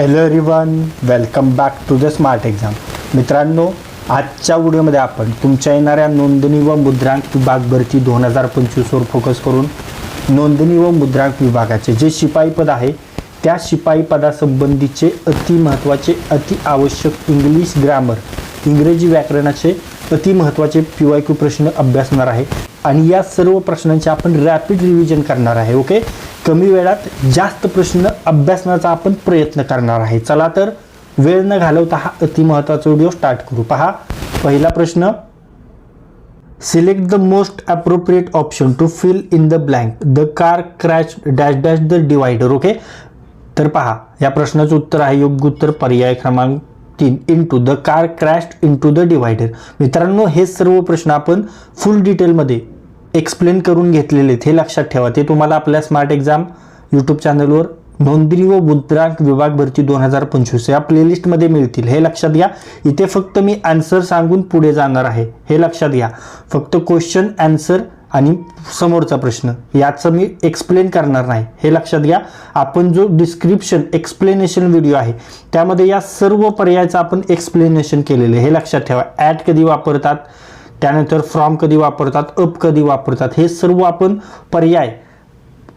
Hello everyone welcome back to the smart exam. मित्रांनो आजच्या व्हिडिओमध्ये आपण तुमच्या येणाऱ्या नोंदणी व मुद्रांक विभाग भरती दोन हजार पंचवीसवर फोकस करून नोंदणी व मुद्रांक विभागाचे जे शिपाई पद आहे त्या शिपाई पदासंबंधीचे अति महत्त्वाचे अति आवश्यक इंग्लिश ग्रामर इंग्रजी व्याकरणाचे अतिमहत्त्वाचे पी वाय क्यू प्रश्न अभ्यासणार आहे. आणि या सर्व प्रश्नांचे आपण रॅपिड रिव्हिजन करणार आहे ओके कमी वेळात जास्त प्रश्न अभ्यासण्याचा आपण प्रयत्न करणार आहे. चला तर वेळ न घालवता हा अति महत्त्वाचा व्हिडिओ स्टार्ट करू. पहा पहिला प्रश्न. Select the most appropriate option to fill in the blank the car crash dash dash the divider okay तर पहा या प्रश्नाचं उत्तर आहे योग्य उत्तर पर्याय क्रमांक तीन. Into the car crash into the divider मित्रांनो हे सर्व प्रश्न आपण फुल डिटेलमध्ये एक्सप्लेन करून घेतलेले आहेत. हे लक्षात ठेवा. ते तुम्हाला आपल्या स्मार्ट एक्झाम यूट्यूब चॅनलवर नोंदणी व मुद्रांक विभाग भरती दोन हजार पंचवीस या प्लेलिस्टमध्ये मिळतील. हे लक्षात घ्या. इथे फक्त मी आन्सर सांगून पुढे जाणार आहे. हे लक्षात घ्या. फक्त क्वेश्चन आन्सर आणि समोरचा प्रश्न. याचं मी एक्सप्लेन करणार नाही. हे लक्षात घ्या. आपण जो डिस्क्रिप्शन एक्सप्लेनेशन व्हिडिओ आहे त्यामध्ये या सर्व पर्यायाचं आपण एक्सप्लेनेशन केलेलं आहे. हे लक्षात ठेवा. ॲट कधी वापरतात? त्यानंतर फ्रॉम कधी वापरतात अप कधी वापरतात हे सर्व आपण पर्याय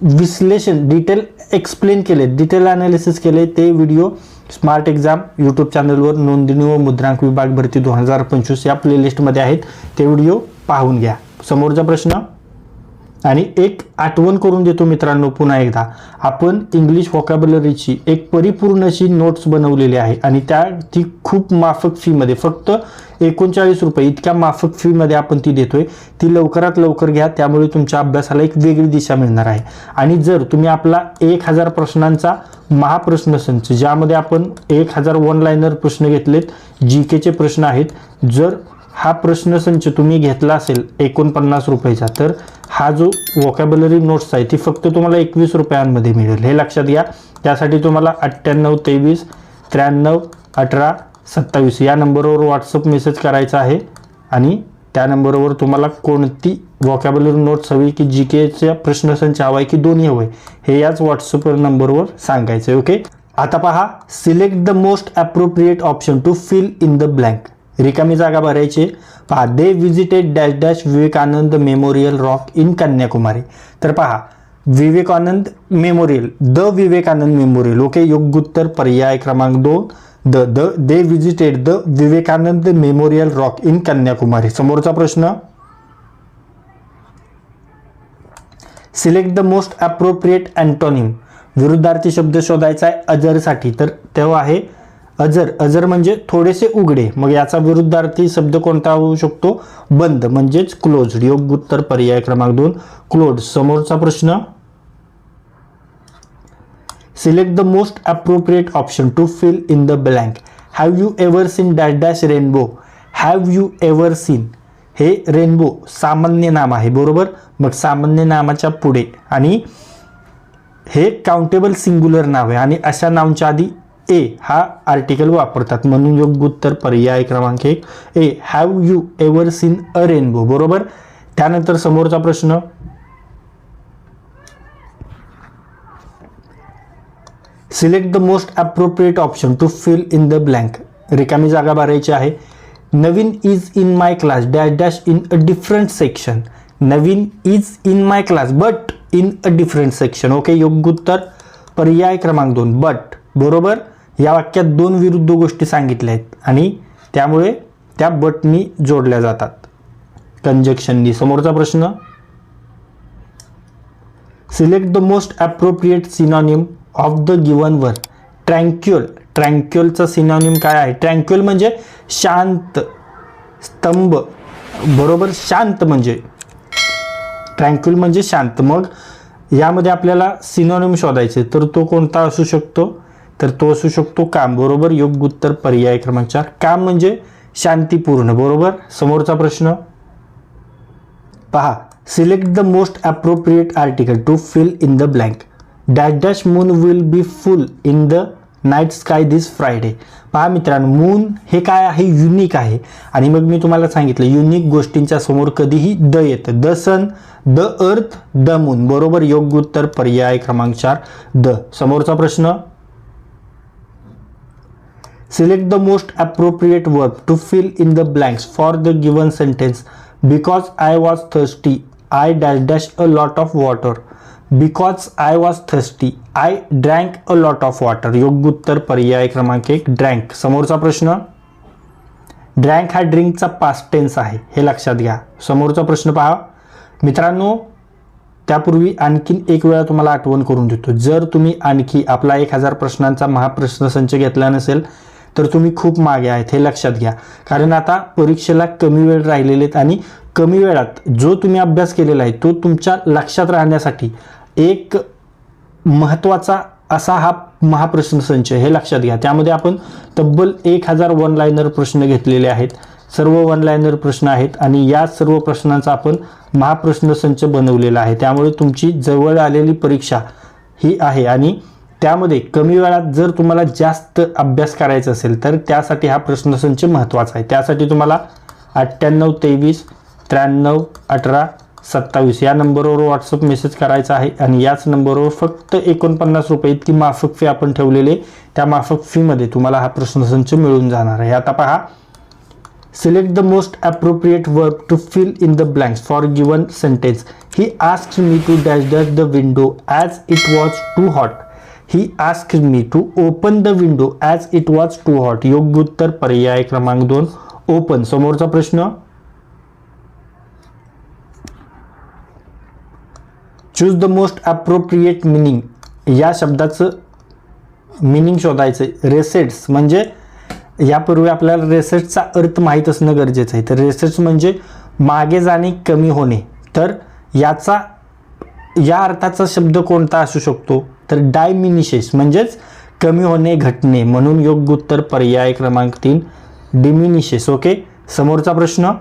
विश्लेषण डिटेल एक्सप्लेन केले डिटेल अनालिसिस केले. ते व्हिडिओ स्मार्ट एक्झाम यूट्यूब चॅनलवर नोंदणी व मुद्रांक विभाग भरती दोन हजार पंचवीस या प्लेलिस्टमध्ये आहेत. ते व्हिडिओ पाहून घ्या. समोरचा प्रश्न आणि एक आठवण करून देतो मित्रांनो पुन्हा एकदा. आपण इंग्लिश व्हॉकॅबलरीची एक परिपूर्ण अशी नोट्स बनवलेली आहे आणि त्या ती खूप माफक फीमध्ये फक्त एकोणचाळीस रुपये इतक्या माफक फीमध्ये आपण ती देतोय. ती लवकरात लवकर घ्या त्यामुळे तुमच्या अभ्यासाला एक वेगळी दिशा मिळणार आहे. आणि जर तुम्ही आपला एक हजार प्रश्नांचा महाप्रश्न संच ज्यामध्ये आपण एक हजार वन लाईनर प्रश्न घेतलेत जी केचे प्रश्न आहेत जर हा प्रश्नसंच तुम्ही घेतला असेल एकोणपन्नास रुपयाचा तर हा जो वोकॅबलरी नोट्स आहे ती फक्त तुम्हाला एकवीस रुपयांमध्ये मिळेल. हे लक्षात घ्या. त्यासाठी तुम्हाला अठ्ठ्याण्णव तेवीस त्र्याण्णव अठरा सत्तावीस या नंबरवर व्हॉट्सअप मेसेज करायचा आहे. आणि त्या नंबरवर तुम्हाला कोणती वॉकॅबलरी नोट्स हवी की जी केच्या प्रश्नसंच हवा आहे की दोन्ही हवं हे याच व्हॉट्सअप नंबरवर सांगायचं आहे ओके आता पहा select the most appropriate option to fill in the blank रिकामी जागा भरायची. पहा they visited dash dash Vivekananda memorial rock in Kanyakumari. तर पहा Vivekananda memorial the Vivekananda memorial okay योग्य उत्तर पर्याय क्रमांक दोन. The the they visited the Vivekananda memorial rock in Kanyakumari. समोरचा प्रश्न. Select the most appropriate antonym विरुद्धार्थी शब्द शोधायचा आहे अजरसाठी. तर तेव्हा आहे अजर अजर म्हणजे थोडेसे उघडे. मग याचा विरुद्धार्थी शब्द कोणता होऊ शकतो? बंद म्हणजेच क्लोज्ड योग्य उत्तर पर्याय क्रमांक दोन क्लोज समोरचा प्रश्न? Select the most appropriate option to fill in the blank have you ever seen dash dash rainbow have you ever seen हे रेनबो सामान्य नाम आहे बरोबर? मग सामान्य नामाच्या पुढे. आणि हे काउंटेबल सिंग्युलर नाव आहे. आणि अशा नावच्या आधी ए हा आर्टिकल वापरतात. म्हणून योग्य उत्तर पर्याय क्रमांक एक. A have you ever seen a rainbow बरोबर? त्यानंतर समोरचा प्रश्न. Select the most appropriate option to fill in the blank रिकामी जागा भरायची आहे. Naveen is in my class dash dash in a different section Naveen is in my class but in a different section okay योग्य उत्तर पर्याय क्रमांक दोन. But बरोबर? या वाक्यात दोन विरुद्ध गोष्टी सांगितल्या आहेत आणि त्यामुळे त्या बटनी जोडल्या जातात. कंजक्शननी समोरचा प्रश्न. Select the most appropriate synonym of the given word tranquil ट्रँक्युअलचा synonym काय आहे? ट्रँक्युअल म्हणजे शांत. स्तंभ. बरोबर शांत म्हणजे. ट्रँक्युअल म्हणजे शांत. मग यामध्ये आपल्याला सिनॉनिम शोधायचे तर तो कोणता असू शकतो? तर तो असू शकतो काम बरोबर योग्य उत्तर पर्याय क्रमांक चार. काम म्हणजे शांतीपूर्ण बरोबर? समोरचा प्रश्न. पहा select the most appropriate article to fill in the blank dash dash moon will be full in the night sky this Friday पहा मित्रांनो मून हे काय आहे? युनिक आहे. आणि मग मी तुम्हाला सांगितलं युनिक गोष्टींच्या समोर कधीही द येतं. The sun the earth the moon बरोबर? योग्य उत्तर पर्याय क्रमांक चार द. समोरचा प्रश्न. Select the most appropriate verb to fill in the blanks for the given sentence because I was thirsty I dash dash a lot of water because I was thirsty I drank a lot of water योग्य उत्तर पर्याय क्रमांक एक drank समोरचा प्रश्न? Drank हा ड्रिंकचा past tense आहे. हे लक्षात घ्या. समोरचा प्रश्न पहा. मित्रांनो त्यापूर्वी आणखीन एक वेळा तुम्हाला आठवण करून देतो. जर तुम्ही आणखी आपला एक हजार प्रश्नांचा महाप्रश्नसंच घेतला नसेल तर तुम्ही खूप मागे आहेत हे लक्षात घ्या. कारण आता परीक्षेला कमी वेळ राहिलेले आहेत आणि कमी वेळात जो तुम्ही अभ्यास केलेला आहे तो तुमच्या लक्षात राहण्यासाठी एक महत्त्वाचा असा हा महाप्रश्न संच हे लक्षात घ्या. त्यामध्ये आपण तब्बल एक हजार वन लाईनर प्रश्न घेतलेले आहेत. सर्व वन लाईनर प्रश्न आहेत आणि या सर्व प्रश्नांचा आपण महाप्रश्न संच बनवलेला आहे. त्यामुळे तुमची जवळ आलेली परीक्षा ही आहे आणि त्यामध्ये कमी वेळात जर तुम्हाला जास्त अभ्यास करायचा असेल तर त्यासाठी हा प्रश्नसंच महत्त्वाचा आहे. त्यासाठी तुम्हाला अठ्ठ्याण्णव तेवीस त्र्याण्णव अठरा सत्तावीस या नंबरवर व्हॉट्सअप मेसेज करायचा आहे आणि याच नंबरवर फक्त एकोणपन्नास रुपये इतकी माफक फी आपण ठेवलेली त्या माफक फीमध्ये तुम्हाला हा प्रश्नसंच मिळून जाणार आहे. आता पहा. Select the most appropriate verb to fill in the blanks for given sentence he ask me to dash dash the window as it was too hot he ask me to open the window as it was too hot योग्य उत्तर पर्याय क्रमांक दोन. Open समोरचा प्रश्न? Choose the most appropriate meaning या शब्दाचं meaning शोधायचं रेसेट्स म्हणजे यापूर्वी आपल्याला रेसेट्सचा अर्थ माहीत असणं गरजेचं आहे. तर रेसेट्स म्हणजे मागे जाणे कमी होणे. तर याचा या अर्थाचा शब्द कोणता असू शकतो? तर डायमिनिशेस म्हणजेच कमी होणे घटणे म्हणून योग्य उत्तर पर्याय क्रमांक तीन डिमिनिशेस ओके समोरचा प्रश्न.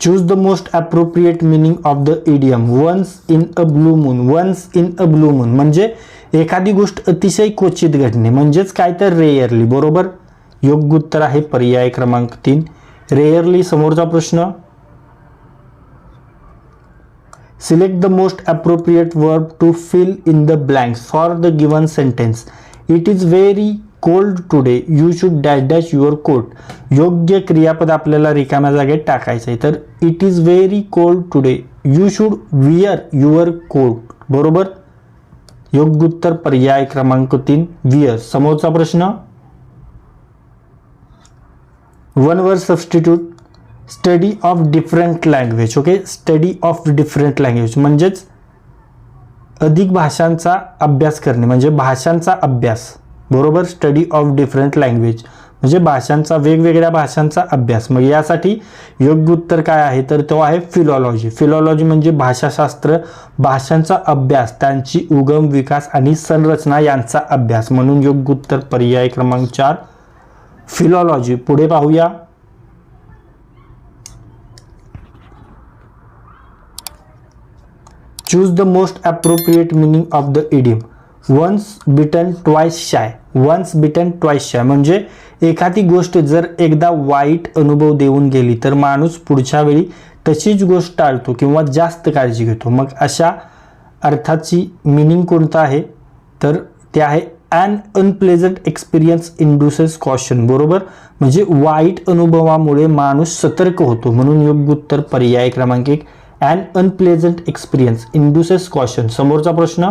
Choose the most appropriate meaning of the idiom once in a blue moon once in a blue moon म्हणजे एखादी गोष्ट अतिशय क्वचित घडणे म्हणजेच काय तर रेअरली बरोबर? योग्य उत्तर आहे पर्याय क्रमांक तीन. रेअरली समोरचा प्रश्न. Select the most appropriate verb to fill in the blanks for the given sentence it is very cold today you should dash dash your coat योग्य क्रियापद आपल्याला रिकाम्या जागेत टाकायचं आहे. तर it is very cold today you should wear your coat बरोबर? योग्य उत्तर पर्याय क्रमांक तीन विअर समोरचा प्रश्न? One word substitute study of different language okay? Study of different language म्हणजेच अधिक भाषांचा अभ्यास करणे म्हणजे भाषांचा अभ्यास बरोबर? स्टडी ऑफ डिफरंट लँग्वेज म्हणजे भाषांचा वेगवेगळ्या भाषांचा अभ्यास. मग यासाठी योग्य उत्तर काय आहे? तर तो आहे फिलॉलॉजी फिलॉलॉजी म्हणजे भाषाशास्त्र भाषांचा अभ्यास त्यांची उगम विकास आणि संरचना यांचा अभ्यास. म्हणून योग्य उत्तर पर्याय क्रमांक चार फिलॉलॉजी पुढे पाहूया. Choose the most appropriate meaning of the idiom once bitten twice shy once bitten twice shy म्हणजे एखादी गोष्ट जर एकदा वाईट अनुभव देऊन गेली तर माणूस पुढच्या वेळी तशीच गोष्ट टाळतो किंवा जास्त काळजी घेतो. मग अशा अर्थाची मिनिंग कोणतं आहे? तर ते आहे an unpleasant experience induces caution बरोबर? म्हणजे वाईट अनुभवामुळे माणूस सतर्क होतो. म्हणून योग्य उत्तर पर्याय क्रमांक एक. And unpleasant experience induces caution समोरचा प्रश्न?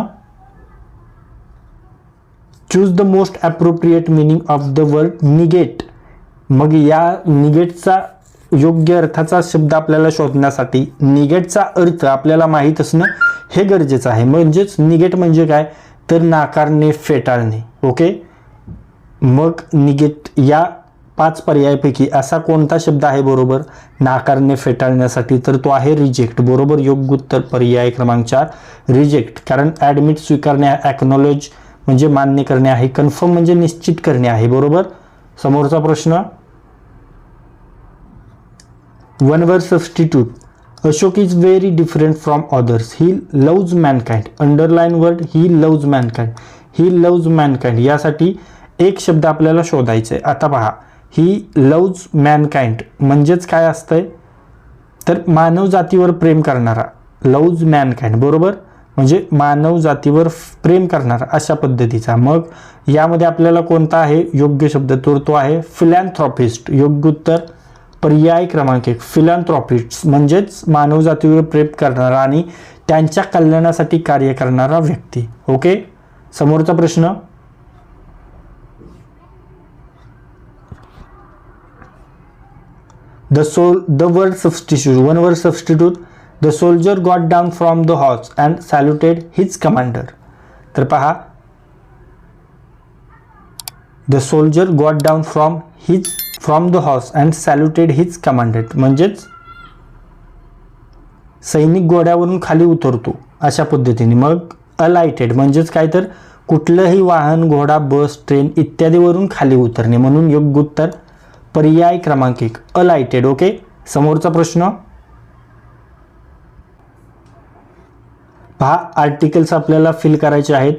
Choose the most appropriate meaning of the word negate मग या निगेटचा योग्य अर्थाचा शब्द आपल्याला शोधण्यासाठी निगेटचा अर्थ आपल्याला माहीत असणं हे गरजेचं आहे. म्हणजेच निगेट म्हणजे काय? तर नाकारणे फेटाळणे. ओके मग निगेट या पाच पर्यायापैकी असा कोणता शब्द आहे बरोबर? नाकारणे फेटाळण्यासाठी तर तो आहे रिजेक्ट बरोबर? योग्य उत्तर पर्याय क्रमांक चार रिजेक्ट कारण ॲडमिट स्वीकारणे ॲक्नॉलेज म्हणजे मान्य करणे आहे कन्फर्म म्हणजे निश्चित करणे आहे बरोबर? समोरचा प्रश्न. One word substitute Ashok is very different from others he loves mankind underline word he loves mankind he loves mankind यासाठी एक शब्द आपल्याला शोधायचा आहे आता पहा. ही लव्ज मॅनकाइंड म्हणजेच काय असतंय? तर मानव जातीवर प्रेम करणारा लव्ज मॅनकाइंड बरोबर? म्हणजे मानव जातीवर प्रेम करणारा अशा पद्धतीचा. मग यामध्ये आपल्याला कोणता आहे? योग्य शब्द तर तो आहे फिलॅन्थ्रॉपिस्ट योग्य उत्तर पर्याय क्रमांक एक फिलॅन्थ्रॉपिस्ट म्हणजेच मानव जातीवर प्रेम करणारा आणि त्यांच्या कल्याणासाठी कार्य करणारा व्यक्ती. ओके समोरचा प्रश्न? The sole the word substitute, one word substitute, the soldier got down from the horse and saluted his commander तर पहा the soldier got down from his from the horse and saluted his commanded म्हणजेच सैनिक घोड्यावरून खाली उतरतो अशा पद्धतीने मग अलायटेड म्हणजेच काय तर कुठलंही वाहन घोडा बस ट्रेन इत्यादीवरून खाली उतरणे म्हणून योग्य उत्तर पर्याय क्रमांक एक. Alighted okay? समोरचा प्रश्न? पहा आर्टिकल्स आपल्याला फिल करायचे आहेत.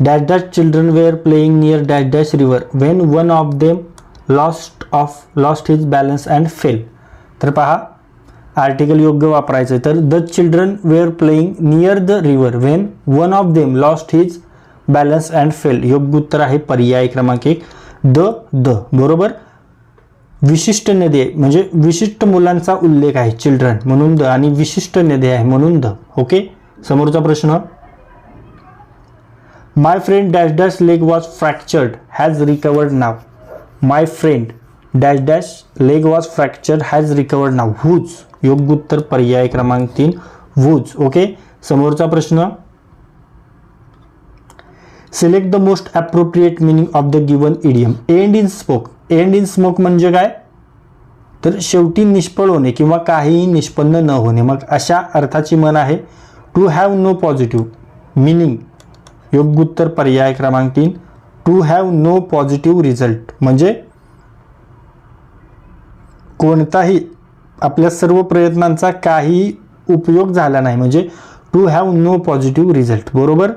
Dash dash children were playing near dash dash river when one of them lost of lost his balance and fell तर पहा आर्टिकल योग्य वापरायचं तर the children were playing near the river when one of them lost his balance and fell योग्य उत्तर आहे पर्याय क्रमांक एक. The the. बरोबर? विशिष्ट नदी आहे म्हणजे विशिष्ट मुलांचा उल्लेख आहे चिल्ड्रन म्हणून द आणि विशिष्ट नदी आहे म्हणून द. ओके समोरचा प्रश्न. My friend dash dash leg was fractured has recovered now my friend dash dash leg was fractured has recovered now whose योग्य उत्तर पर्याय क्रमांक तीन. वूज ओके समोरचा प्रश्न. Select the most appropriate meaning of the given idiom end in spoke end in smoke म्हणजे काय? तर शेवटी निष्फळ होणे किंवा काहीही निष्पन्न न होणे. मग अशा अर्थाची मन आहे. To have no positive meaning योग्य उत्तर पर्याय क्रमांक तीन. To have no positive result म्हणजे कोणताही आपल्या सर्व प्रयत्नांचा काही उपयोग झाला नाही. म्हणजे to have no positive result बरोबर?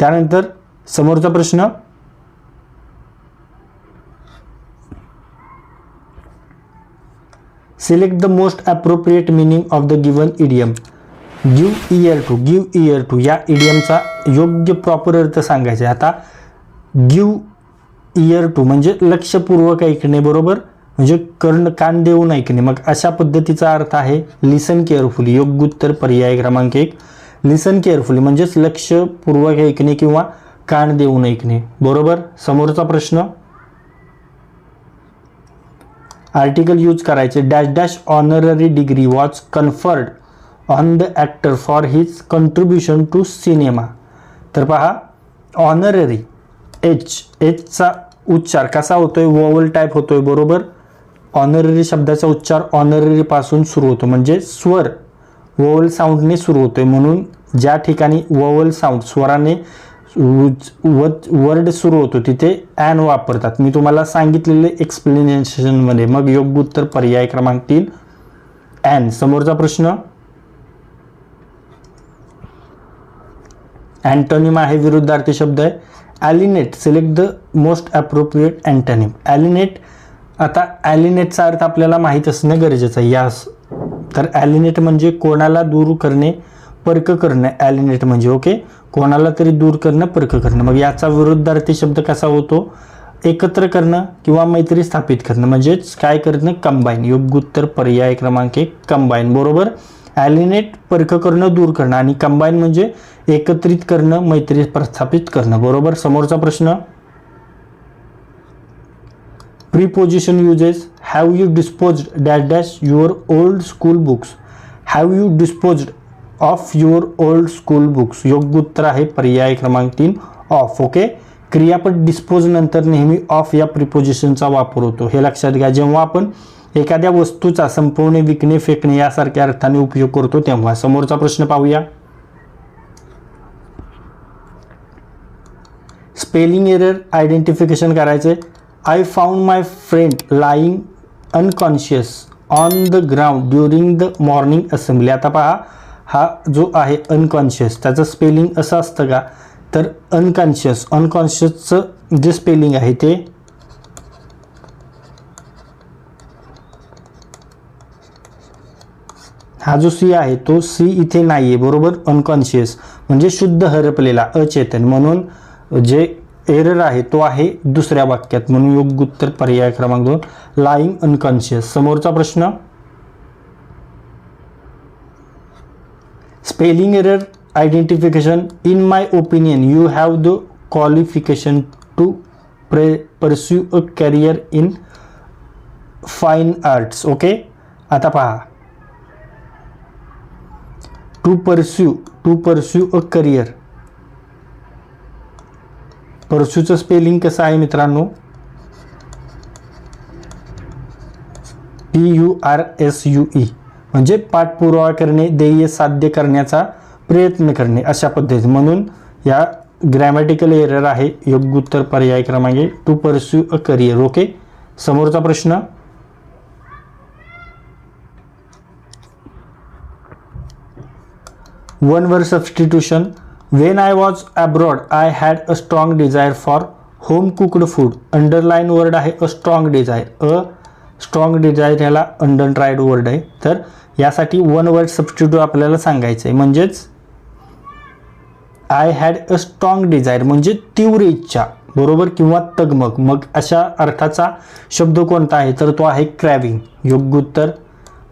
त्यानंतर समोरचा प्रश्न select the most appropriate meaning of the given idiom give ear to give ear to या इडियमचा योग्य प्रॉपर अर्थ सांगायचा आहे. आता गिव इयर टू म्हणजे लक्षपूर्वक ऐकणे बरोबर? म्हणजे कर्ण कान देऊन ऐकणे. मग अशा पद्धतीचा अर्थ आहे लिसन केअरफुली योग्य उत्तर पर्याय क्रमांक एक. लिसन केअरफुली म्हणजेच लक्षपूर्वक ऐकणे किंवा कान देऊन ऐकणे. बरोबर? समोरचा प्रश्न. आर्टिकल यूज करायचे. Dash dash honorary degree was conferred on the actor for his contribution to cinema तर पहा ऑनररी एच एचचा उच्चार कसा होतोय? वोवल टाईप होतोय बरोबर? ऑनररी शब्दाचा उच्चार ऑनररीपासून सुरू होतो. म्हणजे स्वर. वोवल साऊंडने सुरू होतोय. म्हणून ज्या ठिकाणी वोवल साऊंड स्वराने वर्ड सुरू होतो. तिथे ॲन वापरतात. मी तुम्हाला सांगितलेले एक्सप्लेनेशनमध्ये मग योग्य उत्तर पर्याय क्रमांक तीन ॲन समोरचा प्रश्न? अँटोनिम आहे विरुद्धार्थी शब्द आहे. Alienate select the most appropriate antonym alienate आता ॲलिनेटचा अर्थ आपल्याला माहीत असणं गरजेचं आहे. यास तर ॲलिनेट म्हणजे कोणाला दूर करणे पर्क करणं ॲलिनेट म्हणजे ओके कोणाला तरी दूर करणं पर्क करणं. मग याचा विरुद्धार्थी शब्द कसा होतो? एकत्र करणं किंवा मैत्री स्थापित करणं. म्हणजेच काय करणं? कंबाईन योग्य उत्तर पर्याय क्रमांक एक कंबाईन बरोबर? ॲलिनेट पर्क करणं दूर करणं. आणि कंबाईन म्हणजे एकत्रित करणं मैत्री प्रस्थापित करणं. बरोबर? समोरचा प्रश्न? Preposition uses have you dispose dash dash your old school books have you disposed of your old school books योग्य उत्तर आहे पर्याय क्रमांक तीन ऑफ ओके क्रियापद डिस्पोज नंतर नेहमी ऑफ या प्रिपोजिशनचा वापर होतो. हे लक्षात घ्या जेव्हा आपण एखाद्या वस्तूचा संपूर्ण विकणे फेकणे यासारख्या अर्थाने उपयोग करतो तेव्हा समोरचा प्रश्न पाहूया. स्पेलिंग एरर आयडेंटिफिकेशन करायचे. I found my friend lying unconscious on the ground during the morning assembly आता पहा हा जो आहे अनकॉन्शियस त्याचं स्पेलिंग असं असतं का? तर अनकॉन्शियस अनकॉन्शियसचं जे स्पेलिंग आहे ते हा जो सी आहे तो सी इथे नाही आहे बरोबर? अनकॉन्शियस म्हणजे शुद्ध हरपलेला अचेतन. म्हणून जे एरर आहे तो आहे दुसऱ्या वाक्यात. म्हणून योग्य उत्तर पर्याय क्रमांक दोन लाईंग अनकॉन्शियस समोरचा प्रश्न? Spelling error identification in my opinion you have the qualification to pre pursue a career in fine arts okay आता पहा. To pursue to pursue a career परस्यूचं spelling कसं आहे मित्रांनो? P U R S U E म्हणजे पाठपुरावा करणे ध्येय साध्य करण्याचा प्रयत्न करणे अशा पद्धती म्हणून या ग्रॅमॅटिकल एरर आहे. योग्य उत्तर पर्याय क्रमांक to pursue a career okay समोरचा प्रश्न? One word substitution when I was abroad I had a strong desire for home cooked food underline word आहे a strong desire a strong desire ह्याला अंडन ट्रायड वर्ड आहे. तर यासाठी one word substitute आपल्याला सांगायचं आहे म्हणजेच I had a strong desire म्हणजे तीव्र इच्छा. बरोबर? किंवा तगमग. मग अशा अर्थाचा शब्द कोणता आहे? तर तो आहे क्रॅविंग योग्य उत्तर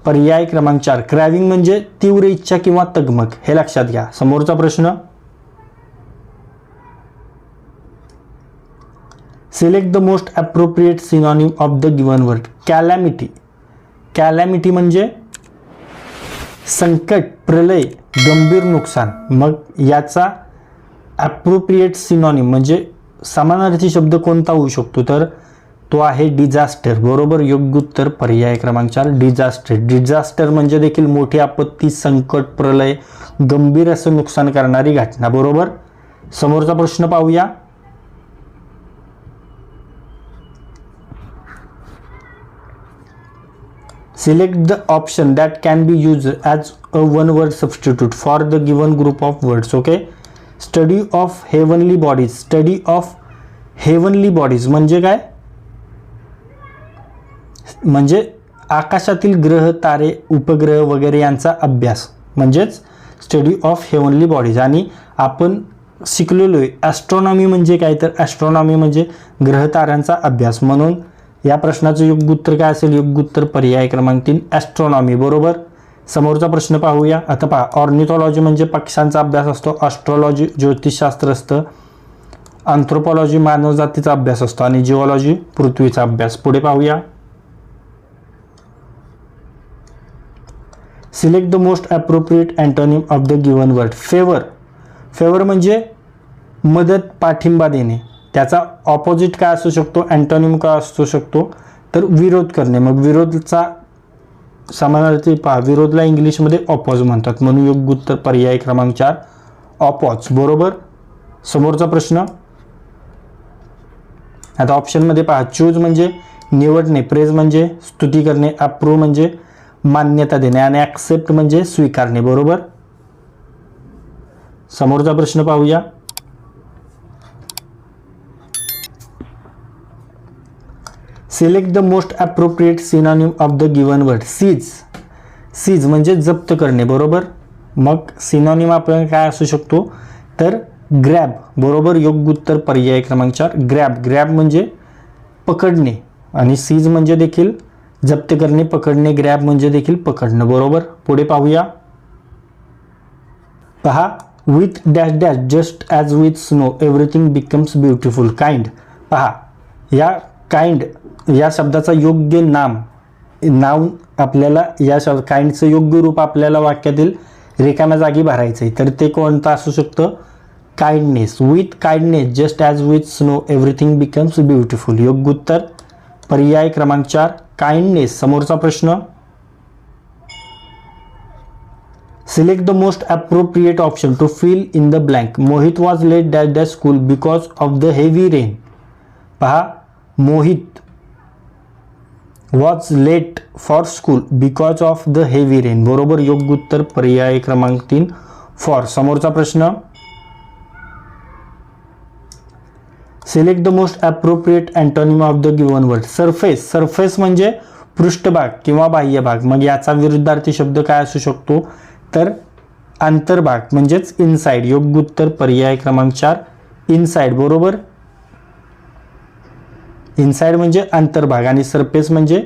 पर्याय क्रमांक चार. क्रॅविंग म्हणजे तीव्र इच्छा किंवा तगमग. हे लक्षात घ्या. समोरचा प्रश्न select the most appropriate synonym of the given word calamity calamity म्हणजे संकट प्रलय गंभीर नुकसान. मग याचा ॲप्रोप्रिएट सिनॉनिम म्हणजे समानार्थी शब्द कोणता होऊ शकतो? तर तो आहे डिझास्टर बरोबर? योग्य उत्तर पर्याय क्रमांक चार डिझास्टर डिझास्टर म्हणजे देखील मोठी आपत्ती संकट प्रलय गंभीर असं नुकसान करणारी घटना. बरोबर? समोरचा प्रश्न पाहूया. Select the option that can be used as a one word substitute for the given group of words. Okay. Study of heavenly bodies. Study of heavenly bodies म्हणजे काय म्हणजे आकाशातील ग्रह तारे उपग्रह वगैरे यांचा अभ्यास म्हणजेच स्टडी ऑफ हेवनली बॉडीज आणि आपण शिकलेलो आहे ॲस्ट्रॉनॉमी म्हणजे काय तर ॲस्ट्रॉनॉमी म्हणजे ग्रह ताऱ्यांचा अभ्यास म्हणून या प्रश्नाचं योग्य उत्तर काय असेल? योग्य उत्तर पर्याय क्रमांक तीन ॲस्ट्रॉनॉमी बरोबर? समोरचा प्रश्न पाहूया. आता पहा ऑर्निथॉलॉजी म्हणजे पक्ष्यांचा अभ्यास असतो. ऑस्ट्रॉलॉजी ज्योतिषशास्त्र असतं अँथ्रोपॉलॉजी मानवजातीचा अभ्यास असतो. आणि जिओलॉजी पृथ्वीचा अभ्यास. पुढे पाहूया. Select the most appropriate antonym of the given word favour favour म्हणजे मदत पाठिंबा देणे. त्याचा ऑपोजिट काय असू शकतो? अँटोनिम काय असू शकतो? तर विरोध करणे. मग विरोधचा समानार्थी पहा. विरोधला इंग्लिशमध्ये ऑपॉज म्हणतात. म्हणून योग्य उत्तर पर्याय क्रमांक चार ऑपॉज बरोबर? समोरचा प्रश्न. आता ऑप्शनमध्ये पहा. चूज म्हणजे निवडणे. प्रेज म्हणजे स्तुती करणे. अप्रूव्ह म्हणजे मान्यता देणे. आणि ॲक्सेप्ट म्हणजे स्वीकारणे. बरोबर? समोरचा प्रश्न पाहूया. Select the most appropriate synonym of the given word seize seize म्हणजे जप्त करणे बरोबर? मग सिनॉनिम आपण काय असू शकतो? तर ग्रॅब बरोबर? योग्य उत्तर पर्याय क्रमांक चार. ग्रॅब ग्रॅब म्हणजे पकडणे. आणि सीज म्हणजे देखील जप्त करणे पकडणे ग्रॅब म्हणजे देखील पकडणं बरोबर? पुढे पाहूया. पहा with dash dash just as with snow everything becomes beautiful kind पहा या काइंड या शब्दाचा योग्य नाम नाव आपल्याला या शब्द काइंडचं योग्य रूप आपल्याला वाक्यातील रिकाम्या जागी भरायचं आहे. तर ते कोणतं असू शकतं? Kindness with kindness just as with snow everything becomes beautiful योग्य उत्तर पर्याय क्रमांक चार काइंडनेस समोरचा प्रश्न. Select the most appropriate option to fill in the blank Mohit was late that dash school because of the heavy rain पहा Mohit. Was late for school because of the heavy rain बरोबर योग्य उत्तर पर्याय क्रमांक तीन. For समोरचा प्रश्न. Select the most appropriate antonym of the given word surface surface म्हणजे पृष्ठभाग किंवा बाह्य भाग. मग याचा विरुद्धार्थी शब्द काय असू शकतो? तर अंतर्भाग म्हणजेच इनसाइड योग्य उत्तर पर्याय क्रमांक चार इनसाइड बरोबर? इनसाईड म्हणजे अंतर्भाग आणि सरफेस म्हणजे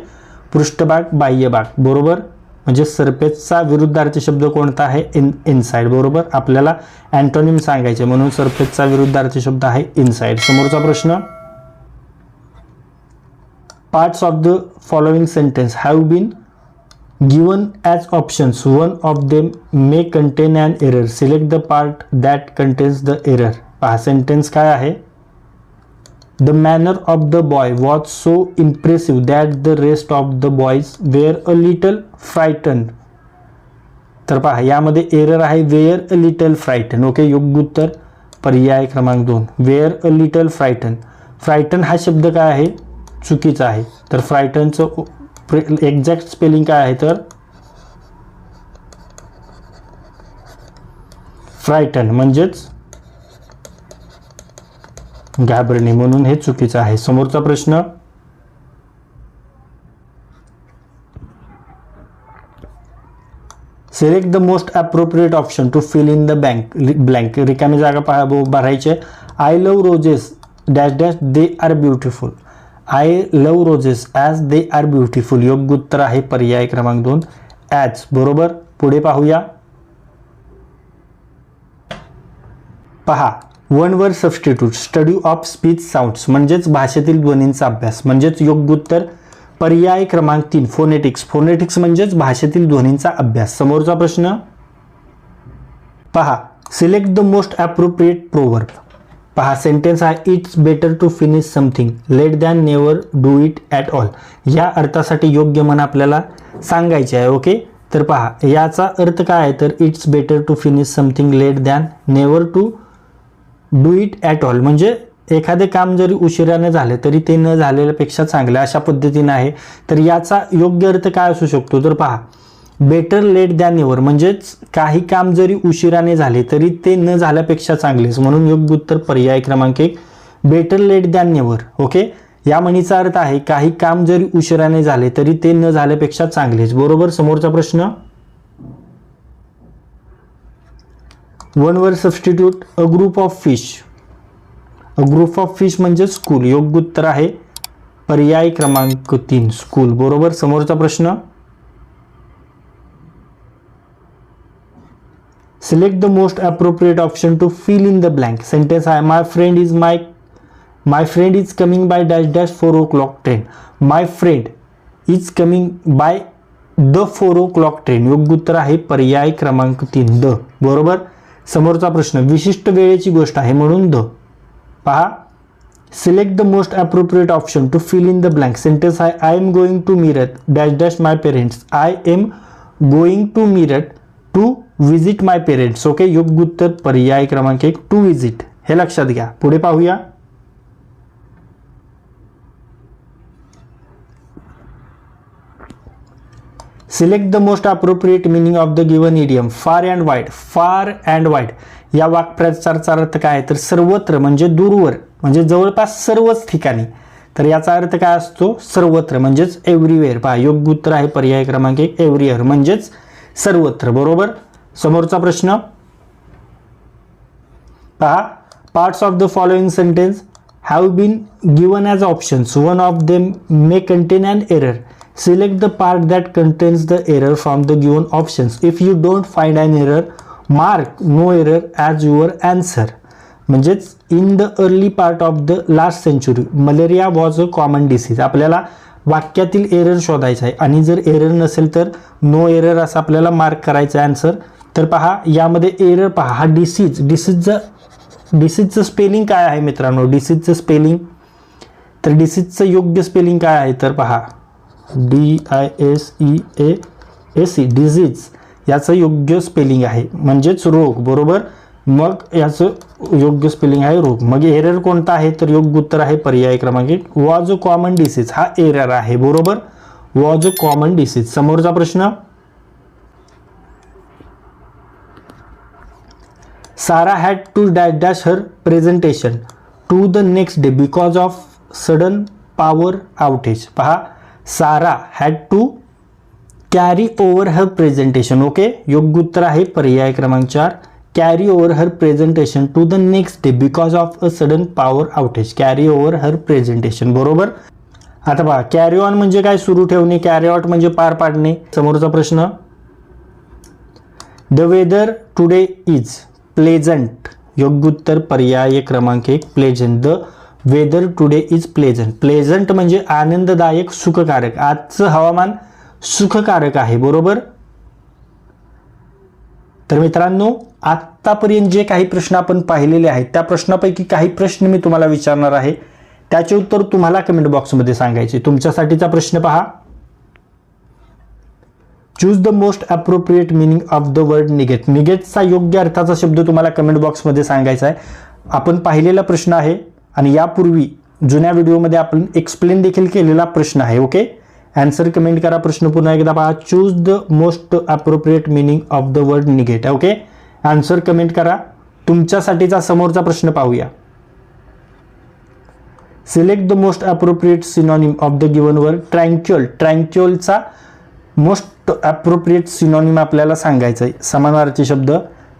पृष्ठभाग बाह्य भाग बरोबर? म्हणजे सरफेसचा विरुद्धार्थी शब्द कोणता आहे? इन इनसाईड बरोबर? आपल्याला अँटोनिम सांगायचे म्हणून सरफेसचा विरुद्धार्थी शब्द आहे इनसाईड समोरचा प्रश्न? Parts of the following sentence have been given as options one of them may contain and error select the part that contains the error पहा सेंटेन्स काय आहे? The manner of the boy was so impressive that the rest of the boys were a little frightened तर पहा यामध्ये error आहे were a little frightened okay योग्य उत्तर पर्याय क्रमांक दोन. Were a little frightened frightened हा शब्द काय आहे? चुकीचा आहे. तर फ्रायटनचं एक्झॅक्ट स्पेलिंग काय आहे तर? फ्रायटन म्हणजेच घाबरणे म्हणून हे चुकीचं आहे. समोरचा प्रश्न? Select the most appropriate option to fill in the bank blank रिकामी जागा पहा भरायचे I love roses dash dash they are beautiful I love roses as they are beautiful योग्य उत्तर आहे पर्याय क्रमांक दोन. ॲज बरोबर? पुढे पाहूया. पहा. One word substitute study of speech sounds म्हणजेच भाषेतील ध्वनींचा अभ्यास म्हणजेच योग्य उत्तर पर्याय क्रमांक तीन फोनेटिक्स फोनेटिक्स म्हणजेच भाषेतील ध्वनींचा अभ्यास. समोरचा प्रश्न? पहा select the most appropriate proverb पहा सेंटेन्स आहे it's better to finish something late than never do it at all या अर्थासाठी योग्य मन आपल्याला सांगायचे आहे ओके तर पहा याचा अर्थ काय आहे? तर it's better to finish something late than never to do it at all म्हणजे एखादे काम जरी उशिराने झाले तरी ते न झालेल्यापेक्षा चांगलं अशा पद्धतीने आहे. तर याचा योग्य अर्थ काय असू शकतो? तर पहा बेटर लेट दॅन एवर म्हणजेच काही काम जरी उशिराने झाले तरी ते न झाल्यापेक्षा चांगलेच. म्हणून योग्य उत्तर पर्याय क्रमांक एक better late than ever okay या म्हणीचा अर्थ आहे काही काम जरी उशिराने झाले तरी ते न झाल्यापेक्षा चांगलेच. बरोबर? समोरचा प्रश्न? One word substitute a group of fish a group of fish म्हणजे स्कूल योग्य उत्तर आहे पर्याय क्रमांक तीन स्कूल बरोबर? समोरचा प्रश्न? Select the most appropriate option to fill in the blank sentence आहे my friend is my my friend is coming by dash dash four o'clock train my friend is coming by the four o'clock train योग्य उत्तर आहे पर्याय क्रमांक तीन, the. बरोबर? समोरचा प्रश्न विशिष्ट वेळेची गोष्ट आहे म्हणून द पहा. Select the most appropriate option to fill in the blank sentence आहे I am going to Meerut dash dash my parents I am going to Meerut to visit my parents okay योग्य उत्तर पर्याय क्रमांक एक to visit हे लक्षात घ्या. पुढे पाहूया. Select the most appropriate meaning of the given idiom far and wide far and वाईट या वाक्प्रचारचा अर्थ काय आहे? तर सर्वत्र म्हणजे दूरवर म्हणजे जवळपास सर्वच ठिकाणी. तर याचा अर्थ काय असतो? सर्वत्र म्हणजेच एव्हरीवेअर पहा योग्य उत्तर आहे पर्याय क्रमांक एक एव्हरीवेअर म्हणजेच सर्वत्र बरोबर? समोरचा प्रश्न. पहा parts of the following sentence have been given as options one of them may contain and error select the part that contains the error from the given options if you don't find an error mark no error as your answer. म्हणजेच in the early part of the last century malaria was a common disease आपल्याला वाक्यातील error शोधायचा आहे. आणि जर error नसेल तर no error असं आपल्याला मार्क करायचं आहे आन्सर तर पहा यामध्ये एरर पहा. हा डिसीज डिसीजचं डिसीजचं स्पेलिंग काय आहे मित्रांनो? डिसीजचं स्पेलिंग तर डिसीजचं योग्य स्पेलिंग काय आहे? तर पहा. D I S E A S C disease याचं योग्य स्पेलिंग आहे. म्हणजेच रोग बरोबर? मग याचं योग्य स्पेलिंग आहे रोग. मग एरर कोणता आहे? तर योग्य उत्तर आहे पर्याय क्रमांक एक. वॉज अ कॉमन डिसीज हा एरर आहे बरोबर? वॉज अ कॉमन डिसीज समोरचा प्रश्न? Sara had to dash dash her presentation to the next day because of sudden power outage पहा. Sara had to carry over her presentation okay योग्य उत्तर आहे पर्याय क्रमांक चार. Carry over her presentation to the next day because of a sudden power outage carry over her presentation बरोबर? आता पहा कॅरी ऑन म्हणजे काय सुरू ठेवणे? कॅरी आउट म्हणजे पार पाडणे. समोरचा प्रश्न. The weather today is pleasant योग्य उत्तर पर्याय क्रमांक एक pleasant the weather today is pleasant pleasant म्हणजे आनंददायक सुखकारक. आजचं हवामान सुखकारक आहे बरोबर? तर मित्रांनो आत्तापर्यंत जे काही प्रश्न आपण पाहिलेले आहेत त्या प्रश्नापैकी काही प्रश्न मी तुम्हाला विचारणार आहे. त्याचे उत्तर तुम्हाला कमेंट बॉक्समध्ये सांगायचे. तुमच्यासाठीचा प्रश्न पहा. Choose the most appropriate meaning of the word negate निगेटचा योग्य अर्थाचा शब्द तुम्हाला कमेंट बॉक्समध्ये सांगायचा आहे. आपण पाहिलेला प्रश्न आहे आणि यापूर्वी जुन्या व्हिडिओमध्ये आपण एक्सप्लेन देखील केलेला प्रश्न आहे ओके ॲन्सर कमेंट करा प्रश्न पुन्हा एकदा पहा. Choose the most appropriate meaning of the word negate okay answer comment करा. तुमच्यासाठीचा समोरचा प्रश्न पाहूया. Select the most appropriate synonym of the given word tranquil ट्रँक्युअलचा most appropriate synonym आपल्याला सांगायचं आहे समानार्थी शब्द.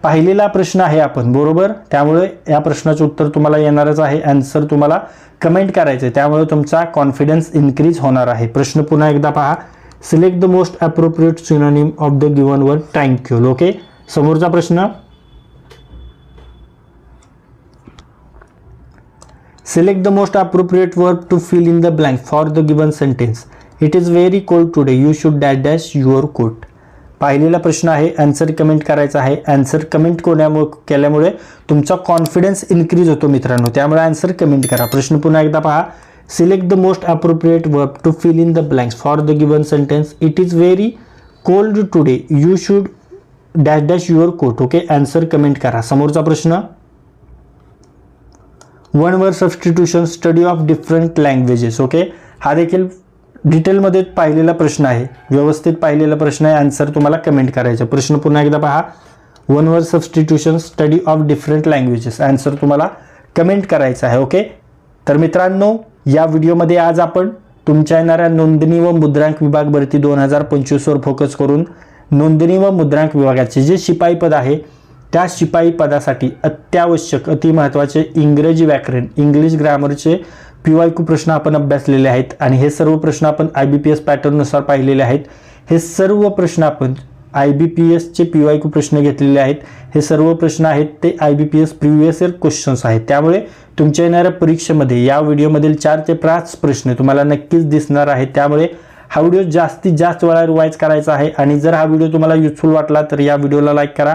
पाहिलेला प्रश्न आहे आपण बरोबर? त्यामुळे या प्रश्नाचं उत्तर तुम्हाला येणारच आहे. आन्सर तुम्हाला कमेंट करायचं आहे त्यामुळे तुमचा कॉन्फिडन्स इन्क्रीज होणार आहे. प्रश्न पुन्हा एकदा पहा. Select the most appropriate synonym of the given word tranquil okay समोरचा प्रश्न. Select the most appropriate verb to fill in the blank for the given sentence it is very cold today you should dash dash your coat पाहिलेला प्रश्न आहे answer comment करायचा आहे. Answer comment कोण्यामुळे केल्यामुळे तुमचा confidence increase होतो मित्रांनो. त्यामुळे आन्सर कमेंट करा. प्रश्न पुन्हा एकदा पहा. Select the most appropriate verb to fill in the blanks for the given sentence it is very cold today you should dash dash your coat okay answer comment करा. समोरचा प्रश्न? One word substitution study of different languages okay हा देखील डिटेलमध्ये पाहिलेला प्रश्न आहे व्यवस्थित पाहिलेला प्रश्न आहे आन्सर तुम्हाला कमेंट करायचा प्रश्न पुन्हा एकदा पहा. One word substitution study of different languages answer तुम्हाला कमेंट करायचा आहे ओके तर मित्रांनो या व्हिडिओमध्ये आज आपण तुमच्या येणाऱ्या नोंदणी व मुद्रांक विभाग भरती दोन हजार पंचवीसवर फोकस करून नोंदणी व मुद्रांक विभागाचे जे शिपाई पद आहे त्या शिपाई पदासाठी अत्यावश्यक अतिमहत्त्वाचे इंग्रजी व्याकरण इंग्लिश ग्रामरचे पी वाय क्यू प्रश्न आपण अभ्यासलेले आहेत आणि हे सर्व प्रश्न आपण आय बी पी एस पॅटर्ननुसार पाहिलेले आहेत. हे सर्व प्रश्न आपण आय बी पी एसचे पी वाय क्यू प्रश्न घेतलेले आहेत. हे सर्व प्रश्न आहेत ते I B P S previous year questions आहेत. त्यामुळे तुमच्या येणाऱ्या परीक्षेमध्ये या व्हिडिओमधील चार ते पाच प्रश्न तुम्हाला नक्कीच दिसणार आहेत. त्यामुळे हा व्हिडिओ जास्तीत जास्त वेळा रिवाईज करायचा आहे. आणि जर हा व्हिडिओ तुम्हाला युजफुल वाटला तर या व्हिडिओला लाईक करा.